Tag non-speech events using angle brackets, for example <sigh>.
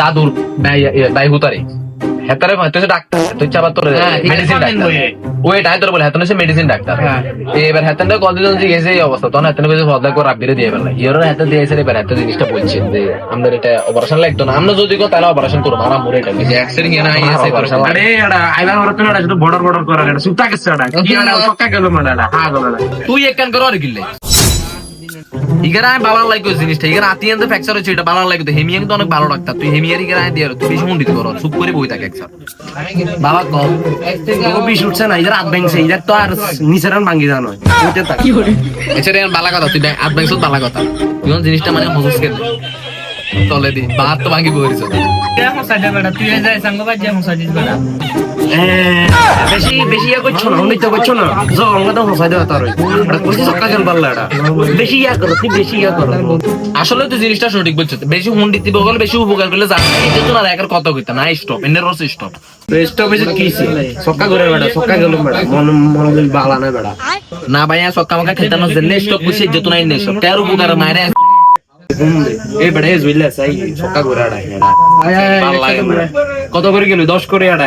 দাদুর বাই হুতারে হেতারে তুই ডাক্তার তুই চাবার তোর হ্যাঁ, মেডিসিন পাবেন ডাক্তার। ওই ডাই তোর বলে হেতন হচ্ছে মেডিসিন ডাক্তার। হ্যাঁ। এবার হেতন কল দিল যে গেছে এই অবস্থা তখন হেতন কইছে ফদা করে রাব্বিরে দিয়ে ফেললা। ইয়োর হেত দিয়েছে এবার হেত জিনিসটা বলছে যে আমরা এটা অপারেশন লাগতো না। আমরা যদি কো তাহলে অপারেশন করব আমরা মরে এটা যে অ্যাক্সিডেন্ট হিয়া না অপারেশন আরে এডা আইবার হরত না শুধু বর্ডার বর্ডার করা এটা সুতা এডা? কি <laughs> এডা সক্কা গেল মানে এডা হা গেল তুই এক কান করো আর গিল্লে। ইগারা আমি বাবার লাইক ওই জিনিসটা। ইগারা আতিয়ান তো ফ্র্যাকচার হচ্ছে এটা বাবার লাইক তো হেমিয়া কিন্তু অনেক ভালো ডাক্তার। তুই হেমিয়ার ইগারা আয় দিয়ে তুই বেশি মুন্ডিত করো চুপ করে বই থাকে একসাথ বাবা কম ও বিষ উঠছে না ইধার হাত ভেঙছে ইধার তো আর নিচের আর ভাঙ্গি জানো ওইটা তাক এছাড়া এখন বালা কথা তুই বালা কথা। তুই জিনিসটা মানে তলে দি বাহার তো ভাঙি বইরিছ বেশি বেশি ইয়া করছ না অমৃত করছ না? যা অঙ্গ তো হসাই দেওয়া তার এটা সক্কা গেল পারলা এটা। বেশি ইয়া করো তুই বেশি ইয়া করো। আসলে তুই জিনিসটা সঠিক বলছিস বেশি হুন্ডি দিব বলে বেশি উপকার করলে জানি না। একার কথা কইতা না স্টপ এনে রস স্টপ স্টপেজ কি সক্কা বেড়া সক্কা গেল বেড়া। মন মন বালা না বেড়া। না ভাইয়া সক্কা মাকা খেতে না জেনে স্টপ যেত সব কার উপকার এই বেড়া এস সাই সক্কা বেড়া। কত করে গেল? দশ করে এটা